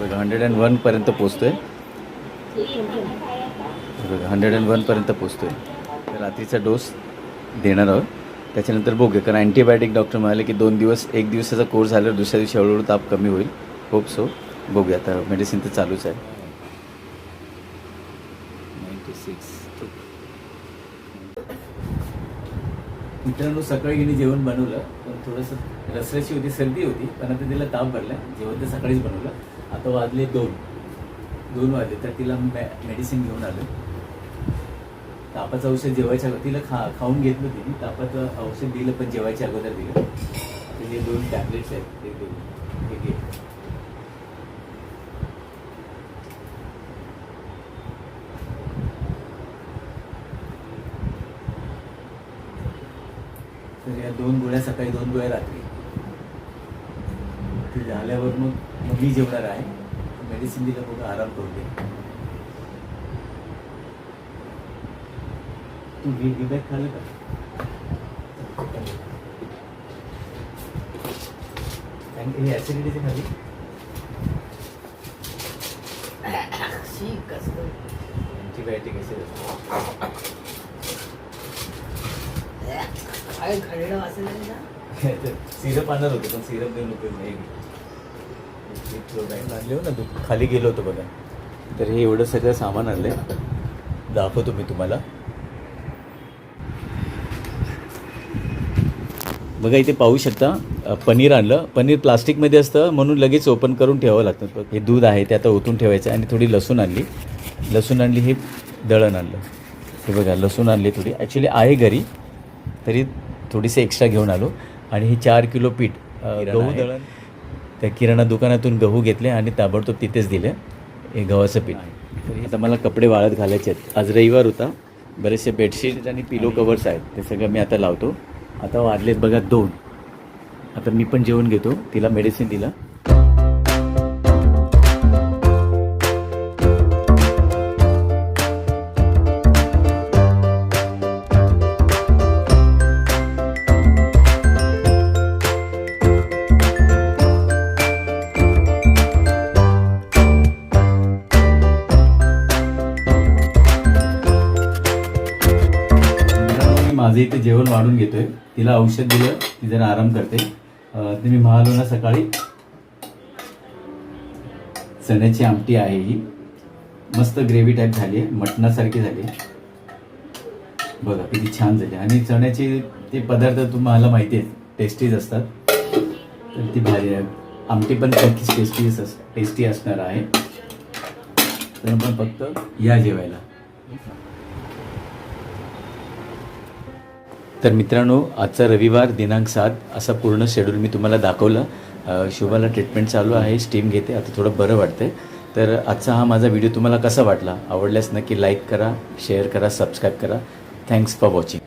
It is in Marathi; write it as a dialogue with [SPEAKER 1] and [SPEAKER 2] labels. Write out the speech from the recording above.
[SPEAKER 1] बघा हंड्रेड अँड वनपर्यंत पोचतोय. बघा हंड्रेड अँड वनपर्यंत पोचतोय. तर रात्रीचा डोस देणार आहोत. त्याच्यानंतर बघूया कारण अँटीबायोटिक डॉक्टर म्हणाले की दोन दिवस एक दिवसाचा कोर्स झाल्यावर दुसऱ्या दिवशी हळूहळू ताप कमी होईल. होप सो बघूया आता मेडिसिन तर चालूच आहे. नाईन्टी सिक्स मित्रांनो सकाळी घेणे जेवण बनवलं. पण थोडंसं रसरशी होती सर्दी होती. पण आता तिला ताप भरला जेवण तर सकाळीच बनवलं. आता वाजले दोन. दोन वाजले. तर तिला मे मेडिसिन घेऊन आलो. तापाचं औषध जेवायच्या अगोदर तिला खा खाऊन घेतलं तिने तापाचं औषध दिलं पण जेवायच्या अगोदर दिलं. आता हे दोन टॅबलेट्स आहेत. ते दोन हे घे. तर या दोन गोळ्या सकाळी दोन गोळ्या रात्री. ते झाल्यावर मग मग मी जेवणार आहे. मेडिसिन दिलं बघ आराम करू दे तू घे घे बॅग खाल्लं का? आणि हे ॲसिडिटीचे खाली
[SPEAKER 2] शीक कसं
[SPEAKER 1] अँटीबायोटिक असेल
[SPEAKER 2] काय घडलं
[SPEAKER 1] सिरप आणणार होते पण सिरप देऊन उपयोग नाही आणले हो ना तू? खाली गेलो होतो बघा. तर हे एवढं सगळं सामान आणलंय. दाखवतो मी तुम्हाला. बघा इथे पाहू शकता पनीर आणलं. पनीर प्लास्टिकमध्ये असतं म्हणून लगेच ओपन करून ठेवावं लागतं. हे दूध आहे ते आता ओतून ठेवायचं आणि थोडी लसूण आणली. लसूण आणली हे दळण आणलं. हे बघा लसूण आणली थोडी. ॲक्च्युली आहे घरी तरी थोडीशी एक्स्ट्रा घेऊन आलो. आणि हे चार किलो पीठ गहू दळण त्या किराणा दुकानातून गहू घेतले आणि ताबडतोब तिथेच दिले हे गव्हाचं पीठ. तरी आता मला कपडे वाळत घालायचे आहेत. आज रविवार होता. बरेचसे बेडशीट आणि पिलो कवर्स आहेत. ते सगळं मी आता लावतो. आता वाजलेत बघा दोन. आता मी पण जेवण घेतो. तिला मेडिसिन दिलं. माझं इथे जेवण वाढून घेतोय. तिला औषध दिलं ती जरा आराम करते. तुम्ही ते मी म्हणालो ना सकाळी चण्याची आमटी आहे ही. मस्त ग्रेव्ही टाईप झाली आहे मटणासारखी झाली बघा किती छान झाली आणि चण्याचे ते पदार्थ तुम्हाला माहिती आहेत टेस्टीच असतात. तर ती भारी आहे. आमटी पण नक्कीच टेस्टी टेस्टी असणार आहे. तर आपण फक्त या जेवायला. तर मित्रांनो आजचा रविवार दिनांक सात असा पूर्ण शेड्यूल मी तुम्हाला दाखवलं. शुभाला ट्रीटमेंट चालू आहे स्टीम घेते आता थोडं बरं वाटतंय. तर आजचा हा माझा व्हिडिओ तुम्हाला कसा वाटला? आवडल्यास नक्की लाईक करा शेअर करा सबस्क्राईब करा. Thanks for watching